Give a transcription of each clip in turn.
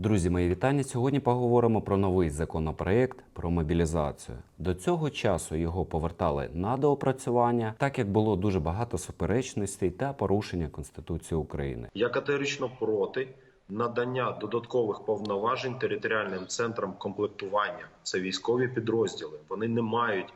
Друзі, мої вітання. Сьогодні поговоримо про новий законопроект про мобілізацію. До цього часу його повертали на доопрацювання, так як було дуже багато суперечностей та порушення Конституції України. Я категорично проти надання додаткових повноважень територіальним центрам комплектування. Це військові підрозділи. Вони не мають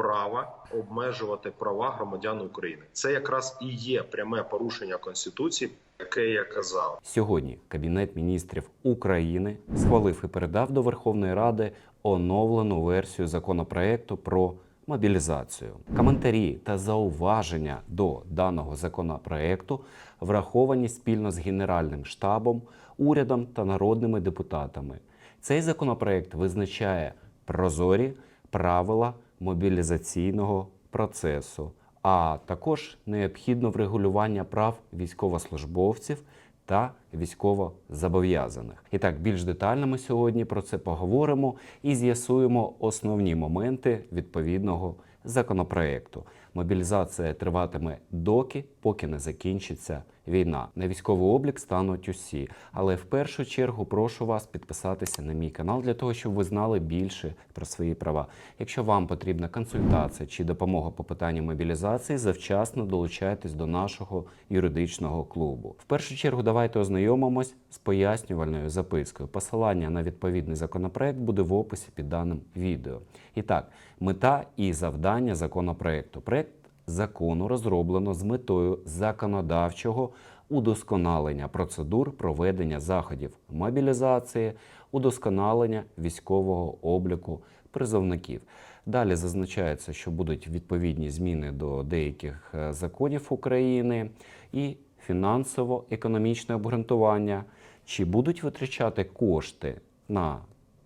права обмежувати права громадян України. Це якраз і є пряме порушення конституції, яке я казав. Сьогодні Кабінет міністрів України схвалив і передав до Верховної Ради оновлену версію законопроекту про мобілізацію. Коментарі та зауваження до даного законопроекту враховані спільно з Генеральним штабом, урядом та народними депутатами. Цей законопроект визначає прозорі правила мобілізаційного процесу, а також необхідно врегулювання прав військовослужбовців та військовозобов'язаних. І так, більш детально ми сьогодні про це поговоримо і з'ясуємо основні моменти відповідного законопроекту. Мобілізація триватиме доки, поки не закінчиться війна. На військовий облік стануть усі. Але в першу чергу прошу вас підписатися на мій канал для того, щоб ви знали більше про свої права. Якщо вам потрібна консультація чи допомога по питанню мобілізації, завчасно долучайтесь до нашого юридичного клубу. В першу чергу давайте ознайомимось з пояснювальною запискою. Посилання на відповідний законопроект буде в описі під даним відео. І так, мета і завдання законопроекту. Проект закону розроблено з метою законодавчого удосконалення процедур проведення заходів мобілізації, удосконалення військового обліку призовників. Далі зазначається, що будуть відповідні зміни до деяких е, законів України і фінансово-економічне обґрунтування, чи будуть витрачати кошти на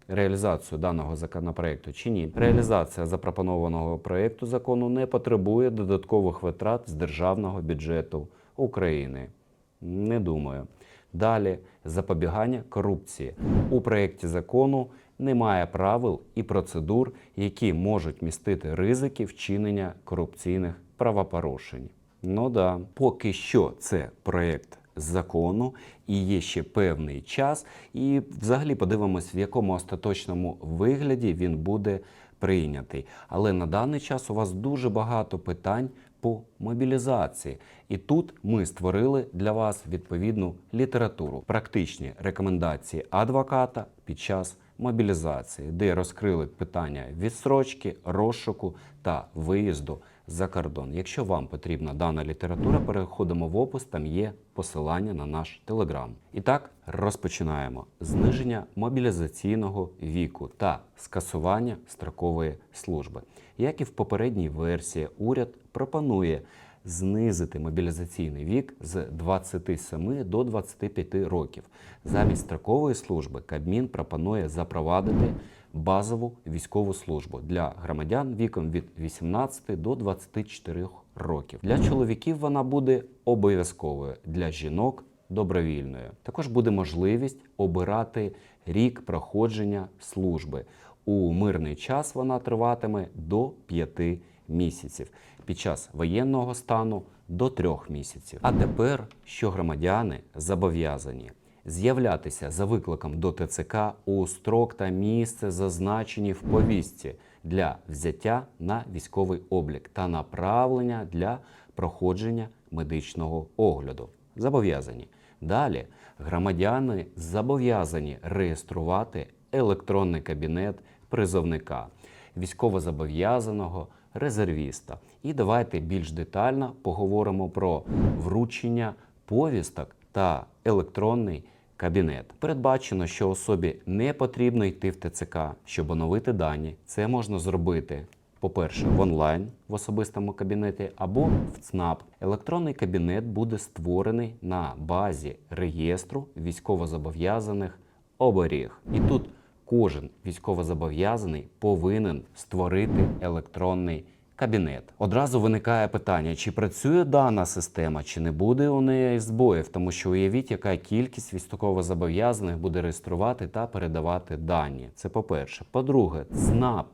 реалізацію даного законопроекту чи ні. Реалізація запропонованого проекту закону не потребує додаткових витрат з державного бюджету України. Не думаю. Далі запобігання корупції. У проєкті закону немає правил і процедур, які можуть містити ризики вчинення корупційних правопорушень. Ну да, поки що це проєкт закону і є ще певний час. І взагалі подивимось, в якому остаточному вигляді він буде прийнятий. Але на даний час у вас дуже багато питань по мобілізації. І тут ми створили для вас відповідну літературу, практичні рекомендації адвоката під час мобілізації, де розкрили питання відстрочки, розшуку та виїзду за кордон. Якщо вам потрібна дана література, переходимо в опис, там є посилання на наш телеграм. І так розпочинаємо зниження мобілізаційного віку та скасування строкової служби. Як і в попередній версії, уряд пропонує знизити мобілізаційний вік з 27 до 25 років. Замість строкової служби Кабмін пропонує запровадити базову військову службу для громадян віком від 18 до 24 років. Для чоловіків вона буде обов'язковою, для жінок добровільною. Також буде можливість обирати рік проходження служби. У мирний час вона триватиме до 5 місяців, під час воєнного стану до 3 місяців. А тепер, що громадяни зобов'язані з'являтися за викликом до ТЦК у строк та місце, зазначені в повістці для взяття на військовий облік та направлення для проходження медичного огляду. Зобов'язані. Далі громадяни зобов'язані реєструвати електронний кабінет призовника, військовозобов'язаного резервіста. І давайте більш детально поговоримо про вручення повісток та електронний кабінет. Передбачено, що особі не потрібно йти в ТЦК, щоб оновити дані. Це можна зробити. По-перше, в онлайн в особистому кабінеті або в ЦНАП. Електронний кабінет буде створений на базі реєстру військовозобов'язаних оберіг. І тут кожен військовозобов'язаний повинен створити електронний кабінет. Одразу виникає питання, чи працює дана система, чи не буде у неї збоїв, тому що уявіть, яка кількість військовозобов'язаних буде реєструвати та передавати дані. Це по-перше. По-друге, ЦНАП.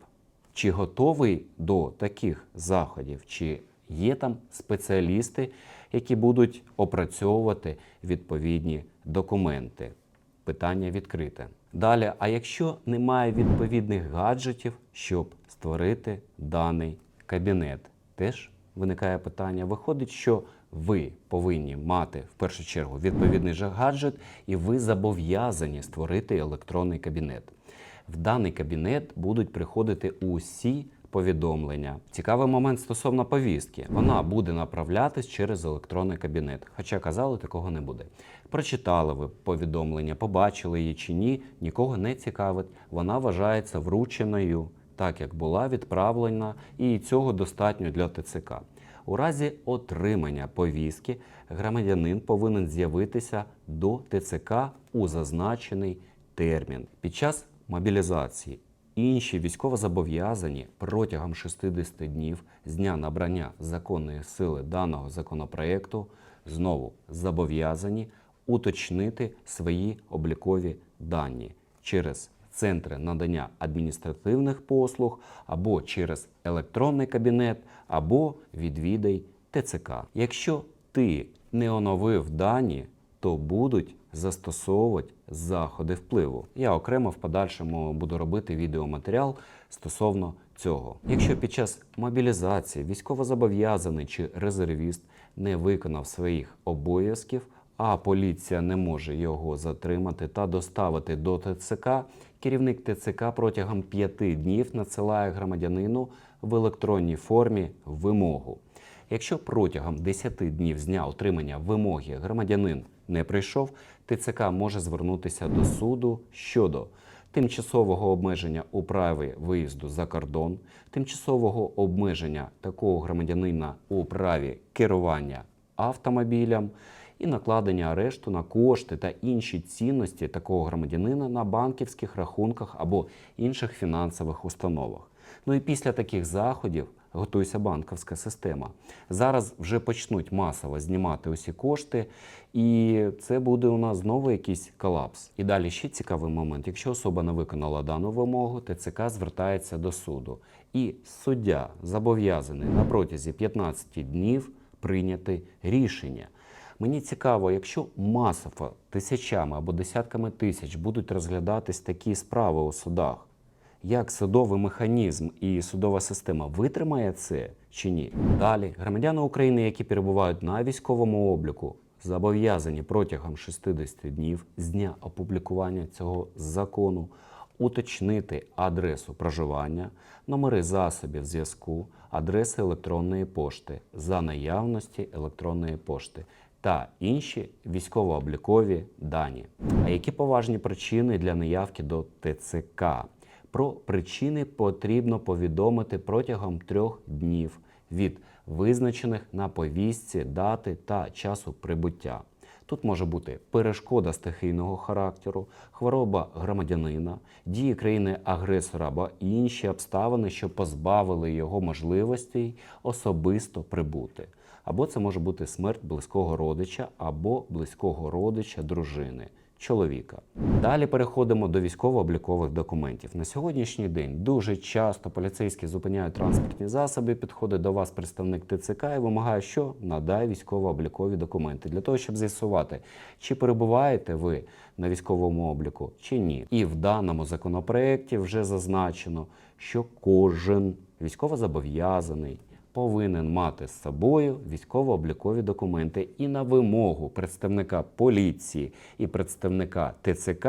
Чи готовий до таких заходів, чи є там спеціалісти, які будуть опрацьовувати відповідні документи? питання відкрите. Далі, а якщо немає відповідних гаджетів, щоб створити даний кабінет, теж виникає питання. Виходить, що ви повинні мати в першу чергу відповідний же гаджет, і ви зобов'язані створити електронний кабінет. В даний кабінет будуть приходити усі повідомлення. Цікавий момент стосовно повістки. Вона буде направлятись через електронний кабінет. Хоча казали, такого не буде. Прочитали ви повідомлення, побачили її чи ні, нікого не цікавить. Вона вважається врученою, так як була відправлена, і цього достатньо для ТЦК. У разі отримання повістки громадянин повинен з'явитися до ТЦК у зазначений термін. Під час мобілізації інші військовозобов'язані протягом 60 днів з дня набрання законної сили даного законопроекту знову зобов'язані уточнити свої облікові дані через центри надання адміністративних послуг або через електронний кабінет, або відвідай ТЦК. Якщо ти не оновив дані, то будуть застосовувати заходи впливу. Я окремо в подальшому буду робити відеоматеріал стосовно цього. Якщо під час мобілізації військовозобов'язаний чи резервіст не виконав своїх обов'язків, а поліція не може його затримати та доставити до ТЦК, керівник ТЦК протягом п'яти днів надсилає громадянину в електронній формі вимогу. Якщо протягом 10 днів з дня отримання вимоги громадянин не прийшов, ТЦК може звернутися до суду щодо тимчасового обмеження у праві виїзду за кордон, тимчасового обмеження такого громадянина у праві керування автомобілем і накладення арешту на кошти та інші цінності такого громадянина на банківських рахунках або інших фінансових установах. Ну і після таких заходів готується банківська система. Зараз вже почнуть масово знімати усі кошти, і це буде у нас знову якийсь колапс. І далі ще цікавий момент: якщо особа не виконала дану вимогу, ТЦК звертається до суду, і суддя зобов'язаний на протязі 15 днів прийняти рішення. Мені цікаво, якщо масово тисячами або десятками тисяч будуть розглядатись такі справи у судах, як судовий механізм і судова система витримає це чи ні? Далі громадяни України, які перебувають на військовому обліку, зобов'язані протягом 60 днів з дня опублікування цього закону уточнити адресу проживання, номери засобів зв'язку, адреси електронної пошти за наявності електронної пошти та інші військово-облікові дані. А які поважні причини для неявки до ТЦК? Про причини потрібно повідомити протягом трьох днів від визначених на повістці дати та часу прибуття. Тут може бути перешкода стихійного характеру, хвороба громадянина, дії країни-агресора або інші обставини, що позбавили його можливостей особисто прибути. Або це може бути смерть близького родича або близького родича дружини чоловіка. Далі переходимо до військово-облікових документів. На сьогоднішній день дуже часто поліцейські зупиняють транспортні засоби, підходить до вас представник ТЦК і вимагає, що надай військово-облікові документи для того, щоб з'ясувати, чи перебуваєте ви на військовому обліку чи ні. І в даному законопроекті вже зазначено, що кожен військовозобов'язаний повинен мати з собою військово-облікові документи і на вимогу представника поліції і представника ТЦК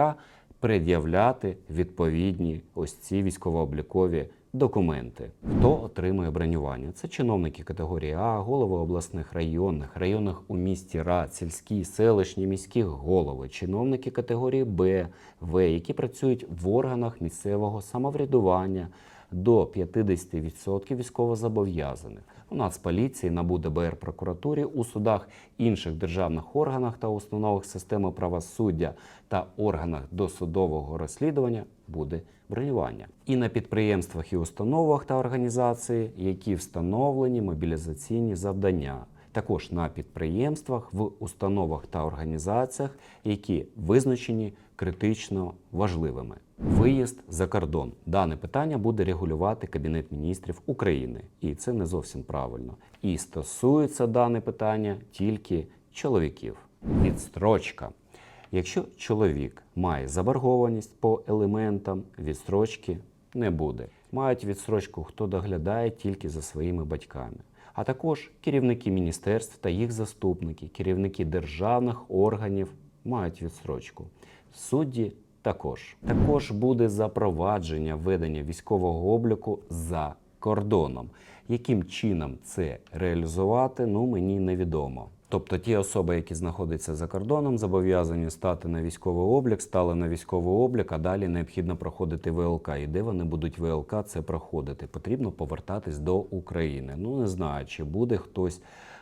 пред'являти відповідні ось ці військово-облікові документи. Хто отримує бронювання? Це чиновники категорії А, голови обласних районних, районних у місті рад, сільські, селищні, міські голови, чиновники категорії Б, В, які працюють в органах місцевого самоврядування до 50% військовозобов'язаних у Нацполіції, НАБУ, ДБР, прокуратурі, у судах, інших державних органах та установах системи правосуддя та органах досудового розслідування буде бронювання. І на підприємствах і установах та організації, які встановлені мобілізаційні завдання. Також на підприємствах, в установах та організаціях, які визначені критично важливими. Виїзд за кордон. Дане питання буде регулювати Кабінет міністрів України, і це не зовсім правильно. І стосується дане питання тільки чоловіків. Відстрочка. Якщо чоловік має заборгованість по елементам, відстрочки не буде. Мають відстрочку, хто доглядає тільки за своїми батьками. А також керівники міністерств та їх заступники, керівники державних органів мають відстрочку. Судді також. Також буде запровадження ведення військового обліку за кордоном. Яким чином це реалізувати, ну мені невідомо. Тобто ті особи, які знаходяться за кордоном, зобов'язані стати на військовий облік, стали на військовий облік, а далі необхідно проходити ВЛК. І де вони будуть ВЛК це проходити? Потрібно повертатись до України. Ну не знаю, чи буде хтось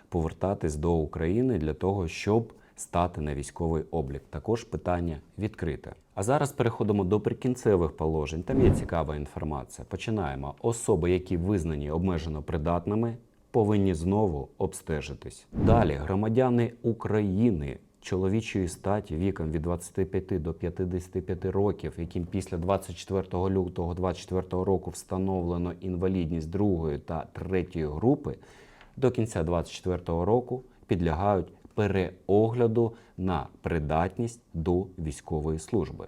повертатись до України для того, щоб стати на військовий облік. Також питання відкрите. А зараз переходимо до прикінцевих положень. Там є цікава інформація. Починаємо. Особи, які визнані обмежено придатними, повинні знову обстежитись. Далі громадяни України. Чоловічої статі віком від 25 до 55 років, яким після 24 лютого 2024 року встановлено інвалідність другої та третьої групи, до кінця 2024 року підлягають переогляду на придатність до військової служби.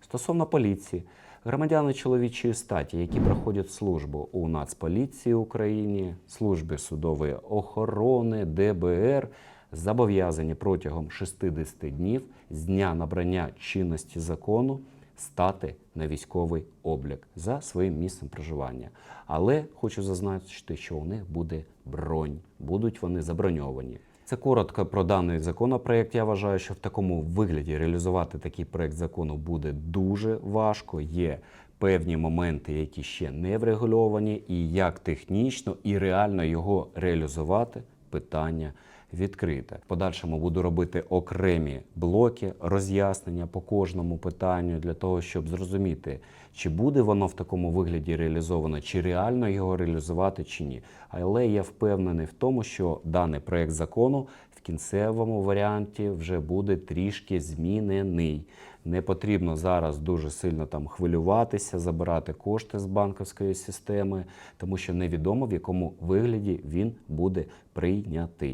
Стосовно поліції, громадяни чоловічої статі, які проходять службу у Нацполіції України, службі судової охорони, ДБР, зобов'язані протягом 60 днів з дня набрання чинності закону стати на військовий облік за своїм місцем проживання. Але хочу зазначити, що у них буде бронь, будуть вони заброньовані. Це коротко про даний законопроект. Я вважаю, що в такому вигляді реалізувати такий проект закону буде дуже важко. Є певні моменти, які ще не врегульовані, і як технічно і реально його реалізувати питання відкрите. В подальшому буду робити окремі блоки роз'яснення по кожному питанню для того, щоб зрозуміти, чи буде воно в такому вигляді реалізовано, чи реально його реалізувати, чи ні. Але я впевнений в тому, що даний проект закону в кінцевому варіанті вже буде трішки змінений. Не потрібно зараз дуже сильно там хвилюватися, забирати кошти з банківської системи, тому що невідомо в якому вигляді він буде прийнятий.